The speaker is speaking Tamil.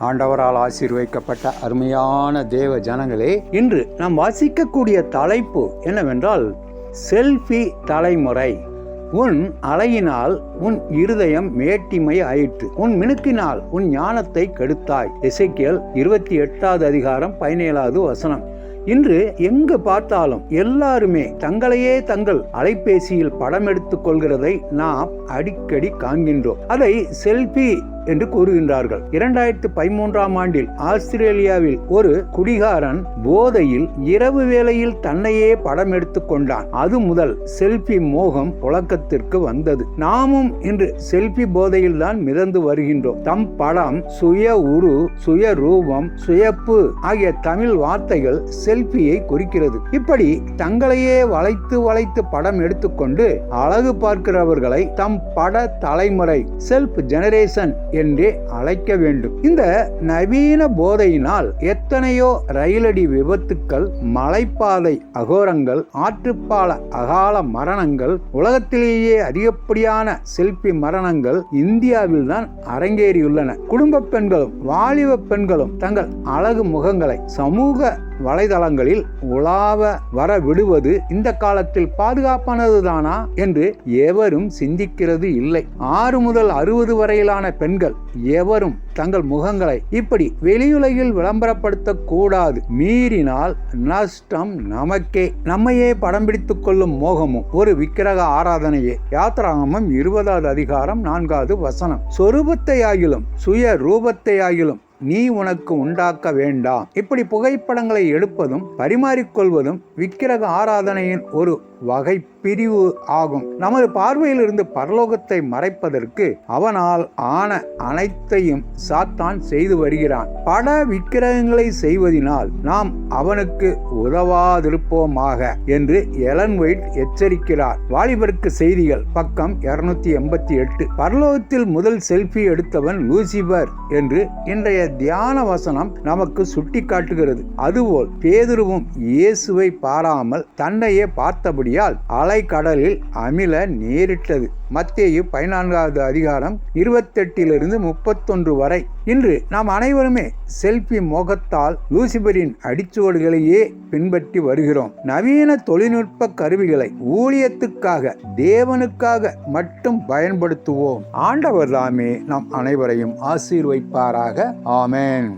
ஆண்டவரால் ஆசீர்வைக்கப்பட்ட அருமையான தேவ ஜனங்களே இன்று நாம் வாசிக்கக்கூடிய தலைப்பு என்னவென்றால் செல்ஃபி தலைமுறை. உன் அலையினால் உன் இருதயம் மேட்டிமை ஆயிற்று. உன் மினுக்கினால் உன் ஞானத்தை கெடுத்தாய். இசைக்கியல் இருபத்தி எட்டாவது அதிகாரம் பதினேழாவது வசனம். இன்று எங்கு பார்த்தாலும் எல்லாருமே தங்களையே தங்கள் அலைபேசியில் படம் எடுத்துக் கொள்கிறதை நாம் அடிக்கடி காண்கின்றோம். அதை செல்ஃபி என்று கூறுகின்றார்கள். இரண்டாயிரத்தி பதிமூன்றாம் ஆண்டில் ஆஸ்திரேலியாவில் ஒரு குடிகாரன் போதையில் இரவு வேளையில் தன்னையே படம் எடுத்துக் கொண்டான். அது முதல் செல்ஃபி மோகம் புழக்கத்திற்கு வந்தது. நாமும் இன்று செல்ஃபி போதையில் தான் மிதந்து வருகின்றோம். தம் படம் சுய உரு சுய ரூபம் சுயப்பு ஆகிய தமிழ் வார்த்தைகள் செல்ஃபியை குறிக்கிறது. இப்படி தங்களையே வளைத்து வளைத்து படம் எடுத்துக்கொண்டு அழகு பார்க்கிறவர்களை தம் பட தலைமுறை செல்ஃப் ஜெனரேஷன் என்றே அழைக்க வேண்டும். இந்த நவீன போதையினால் எத்தனையோ ரயிலடி விபத்துக்கள் மலைப்பாதை அகோரங்கள் ஆற்றுப்பால அகால மரணங்கள் உலகத்திலேயே அதிகப்படியான செல்பி மரணங்கள் இந்தியாவில் தான் அரங்கேறியுள்ளன. குடும்ப பெண்களும் வாலிப பெண்களும் தங்கள் அழகு முகங்களை சமூக வலைதளங்களில் உலாவ வர விடுவது இந்த காலத்தில் பாதுகாப்பானது தானா என்று எவரும் சிந்திக்கிறது இல்லை. ஆறு முதல் அறுபது வரையிலான பெண்கள் எவரும் தங்கள் முகங்களை இப்படி வெளியுலகில் விளம்பரப்படுத்த கூடாது மீறினால் நஷ்டம் நமக்கே. நம்மையே படம் பிடித்துக் கொள்ளும் மோகமும் ஒரு விக்கிரக ஆராதனையே. யாத்ராகமம் இருபதாவது அதிகாரம் நான்காவது வசனம். சொரூபத்தை ஆகிலும் சுய ரூபத்தை ஆகிலும் நீ உனக்கு உண்டாக்க வேண்டாம் இப்படி புகைப்படங்களை எடுப்பதும் பரிமாறிக்கொள்வதும் விக்கிரக ஆராதனையின் ஒரு வகை பிரிவு ஆகும். நமது பார்வையிலிருந்து பரலோகத்தை மறைப்பதற்கு அவனால் ஆன அனைத்தையும் சாத்தான் செய்து வருகிறான். பட விக்கிரகங்களை செய்வதினால் நாம் அவனுக்கு உதவாதிருப்போமாக என்று எலன் ஒயிட் எச்சரிக்கிறார். வாலிபருக்கு செய்திகள் பக்கம் இருநூத்தி எண்பத்தி எட்டு. பரலோகத்தில் முதல் செல்ஃபி எடுத்தவன் லூசிபர் என்று இன்றைய தியான வசனம் நமக்கு சுட்டி காட்டுகிறது அதுபோல் பேதுருவும் இயேசுவை பாராமல் தன்னையே பார்த்தபடி அலை கடலில் அமில நேரிட்டது. மத்தேயு பதினான்காவது அதிகாரம் இருபத்தெட்டிலிருந்து முப்பத்தொன்று வரை. இன்று நாம் அனைவருமே செல்ஃபி மோகத்தால் லூசிபரின் அடிச்சுவடுகளையே பின்பற்றி வருகிறோம். நவீன தொழில்நுட்ப கருவிகளை ஊழியத்துக்காக தேவனுக்காக மட்டும் பயன்படுத்துவோம். ஆண்டவர் தாமே நம் அனைவரையும் ஆசீர்வைப்பாராக. ஆமேன்.